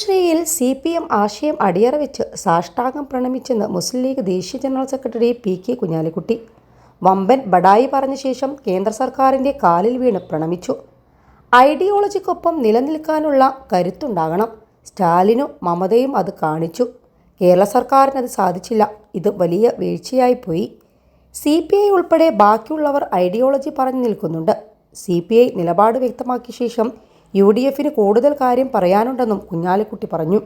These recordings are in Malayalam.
ശ്രീയിൽ സി പി എം ആശയം അടിയറവെച്ച് സാഷ്ടാംഗം പ്രണമിച്ചെന്ന് മുസ്ലിം ലീഗ് ദേശീയ general secretary P K Kunhalikutty. വമ്പൻ ബഡായി പറഞ്ഞ ശേഷം കേന്ദ്ര സർക്കാരിന്റെ കാലിൽ വീണ് പ്രണമിച്ചു. ഐഡിയോളജിക്കൊപ്പം നിലനിൽക്കാനുള്ള കരുത്തുണ്ടാകണം. സ്റ്റാലിനും മമതയും അത് കാണിച്ചു. കേരള സർക്കാരിന് അത് സാധിച്ചില്ല. ഇത് വലിയ വീഴ്ചയായിപ്പോയി. സി പി ഐ ഉൾപ്പെടെ ബാക്കിയുള്ളവർ ഐഡിയോളജി പറഞ്ഞു നിൽക്കുന്നുണ്ട്. സി പി ഐ നിലപാട് വ്യക്തമാക്കിയ ശേഷം യു ഡി എഫിന് കൂടുതൽ കാര്യം പറയാനുണ്ടെന്നും കുഞ്ഞാലിക്കുട്ടി പറഞ്ഞു.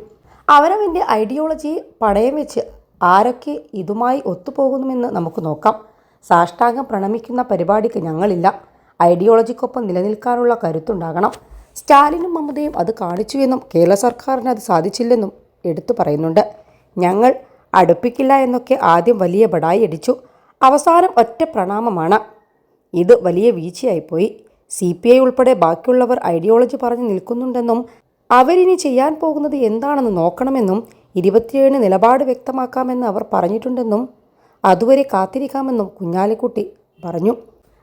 അവരവന്റെ ഐഡിയോളജി പടയം വെച്ച് ആരൊക്കെ ഇതുമായി ഒത്തുപോകുന്നുമെന്ന് നമുക്ക് നോക്കാം. സാഷ്ടാംഗം പ്രണമിക്കുന്ന പരിപാടിക്ക് ഞങ്ങളില്ല. ഐഡിയോളജിക്കൊപ്പം നിലനിൽക്കാനുള്ള കരുത്തുണ്ടാകണം. സ്റ്റാലിനും മമതയും അത് കാണിച്ചുവെന്നും കേരള സർക്കാരിന് അത് സാധിച്ചില്ലെന്നും എടുത്തു പറയുന്നുണ്ട്. ഞങ്ങൾ അടുപ്പിക്കില്ല എന്നൊക്കെ ആദ്യം വലിയ ബടായി അടിച്ചു. അവസാനം ഒറ്റ പ്രണാമമാണ്. ഇത് വലിയ വീഴ്ചയായിപ്പോയി. സി പി ഐ ഉൾപ്പെടെ ബാക്കിയുള്ളവർ ഐഡിയോളജി പറഞ്ഞു നിൽക്കുന്നുണ്ടെന്നും അവരിനി ചെയ്യാൻ പോകുന്നത് എന്താണെന്ന് നോക്കണമെന്നും ഇരുപത്തിയേഴിന് നിലപാട് വ്യക്തമാക്കാമെന്ന് അവർ പറഞ്ഞിട്ടുണ്ടെന്നും അതുവരെ കാത്തിരിക്കാമെന്നും കുഞ്ഞാലിക്കുട്ടി പറഞ്ഞു.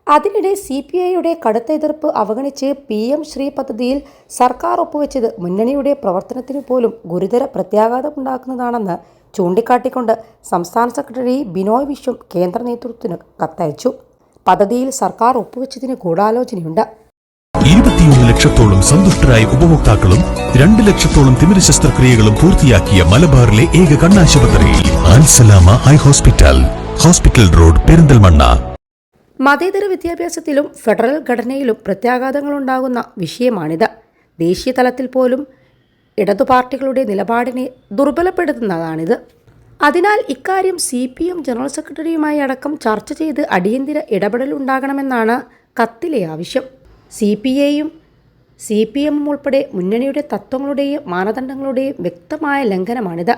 അതിനിടെ സി പി ഐയുടെ കടുത്ത എതിർപ്പ് അവഗണിച്ച് പി എം ശ്രീ പദ്ധതിയിൽ സർക്കാർ ഒപ്പുവെച്ചത് മുന്നണിയുടെ പ്രവർത്തനത്തിന് പോലും ഗുരുതര പ്രത്യാഘാതമുണ്ടാക്കുന്നതാണെന്ന് ചൂണ്ടിക്കാട്ടിക്കൊണ്ട് സംസ്ഥാന സെക്രട്ടറി ബിനോയ് വിശ്വം കേന്ദ്ര നേതൃത്വത്തിന് കത്തയച്ചു. പദ്ധതിയിൽ സർക്കാർ ഒപ്പുവെച്ചതിന് ഗൂഢാലോചനയുണ്ട്. ഇരുപത്തിയൊന്ന് ലക്ഷത്തോളം സന്തുഷ്ടരായ ഉപഭോക്താക്കളും രണ്ട് ലക്ഷത്തോളം തിമിര ശസ്ത്രക്രിയകളും പൂർത്തിയാക്കിയ മലബാറിലെ ഏക കണ്ണാശുപത്രി ആൻസലാമ high hospital hospital road Perinthalmanna. മതേതര വിദ്യാഭ്യാസത്തിലും ഫെഡറൽ ഘടനയിലും പ്രത്യാഘാതങ്ങളുണ്ടാകുന്ന വിഷയമാണിത്. ദേശീയ തലത്തിൽ പോലും ഇടതു പാർട്ടികളുടെ നിലപാടിനെ ദുർബലപ്പെടുത്തുന്നതാണിത്. അതിനാൽ ഇക്കാര്യം സി പി എം ജനറൽ സെക്രട്ടറിയുമായി അടക്കം ചർച്ച ചെയ്ത് അടിയന്തര ഇടപെടലുണ്ടാകണമെന്നാണ് കത്തിലെ ആവശ്യം. സി പി ഐയും സി പി എമ്മും ഉൾപ്പെടെ മുന്നണിയുടെ തത്വങ്ങളുടെയും മാനദണ്ഡങ്ങളുടെയും വ്യക്തമായ ലംഘനമാണിത്.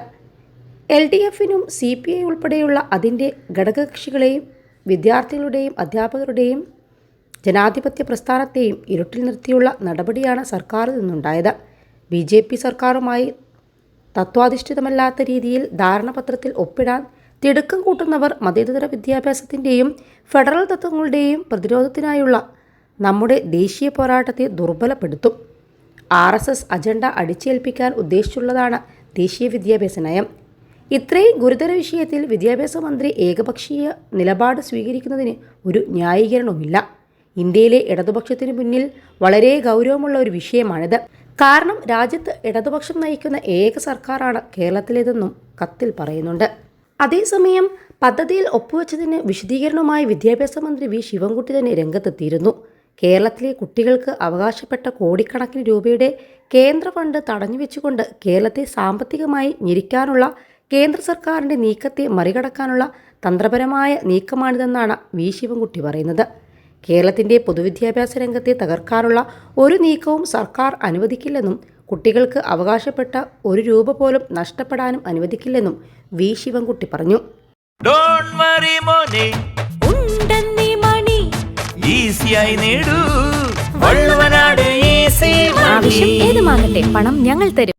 എൽ ഡി എഫിനും സി പി ഐ ഉൾപ്പെടെയുള്ള അതിന്റെ ഘടകകക്ഷികളെയും വിദ്യാർത്ഥികളുടെയും അധ്യാപകരുടെയും ജനാധിപത്യ പ്രസ്ഥാനത്തെയും ഇരുട്ടിൽ നിർത്തിയുള്ള നടപടിയാണ് സർക്കാരിൽ നിന്നുണ്ടായത്. ബി ജെ പി സർക്കാരുമായി തത്വാധിഷ്ഠിതമല്ലാത്ത രീതിയിൽ ധാരണപത്രത്തിൽ ഒപ്പിടാൻ തിടുക്കം കൂട്ടുന്നവർ മതേതര വിദ്യാഭ്യാസത്തിന്റെയും ഫെഡറൽ തത്വങ്ങളുടെയും പ്രതിരോധത്തിനായുള്ള നമ്മുടെ ദേശീയ പോരാട്ടത്തെ ദുർബലപ്പെടുത്തും. ആർ എസ് എസ് അജണ്ട അടിച്ചേൽപ്പിക്കാൻ ഉദ്ദേശിച്ചുള്ളതാണ് ദേശീയ വിദ്യാഭ്യാസ നയം. ഇത്രയും ഗുരുതര വിഷയത്തിൽ വിദ്യാഭ്യാസ മന്ത്രി ഏകപക്ഷീയ നിലപാട് സ്വീകരിക്കുന്നതിന് ഒരു ന്യായീകരണവുമില്ല. ഇന്ത്യയിലെ ഇടതുപക്ഷത്തിന് മുന്നിൽ വളരെ ഗൗരവമുള്ള ഒരു വിഷയമാണിത്. കാരണം രാജ്യത്ത് ഇടതുപക്ഷം നയിക്കുന്ന ഏക സർക്കാരാണ് കേരളത്തിലേതെന്നും കത്തിൽ പറയുന്നുണ്ട്. അതേസമയം പദ്ധതിയിൽ ഒപ്പുവെച്ചതിന് വിശദീകരണവുമായി വിദ്യാഭ്യാസ മന്ത്രി വി ശിവൻകുട്ടി തന്നെ രംഗത്തെത്തിയിരുന്നു. കേരളത്തിലെ കുട്ടികൾക്ക് അവകാശപ്പെട്ട കോടിക്കണക്കിന് രൂപയുടെ കേന്ദ്ര ഫണ്ട് തടഞ്ഞുവെച്ചുകൊണ്ട് കേരളത്തെ സാമ്പത്തികമായി ഞെരിക്കാനുള്ള കേന്ദ്ര സർക്കാരിന്റെ നീക്കത്തെ മറികടക്കാനുള്ള തന്ത്രപരമായ നീക്കമാണിതെന്നാണ് വി ശിവൻകുട്ടി പറയുന്നത്. കേരളത്തിന്റെ പൊതുവിദ്യാഭ്യാസ രംഗത്തെ തകർക്കാനുള്ള ഒരു നീക്കവും സർക്കാർ അനുവദിക്കില്ലെന്നും കുട്ടികൾക്ക് അവകാശപ്പെട്ട ഒരു രൂപ പോലും നഷ്ടപ്പെടാനും അനുവദിക്കില്ലെന്നും വി ശിവൻകുട്ടി പറഞ്ഞു. ഡോണ്ട് വറി മോനെ. ഉണ്ടെന്നീ മണി. ഈസിയായി നേടൂ. വള്ളുവനാട് ഈസി ആവശ്യം ഏതുമാകട്ടെ പണം ഞങ്ങൾ തരും.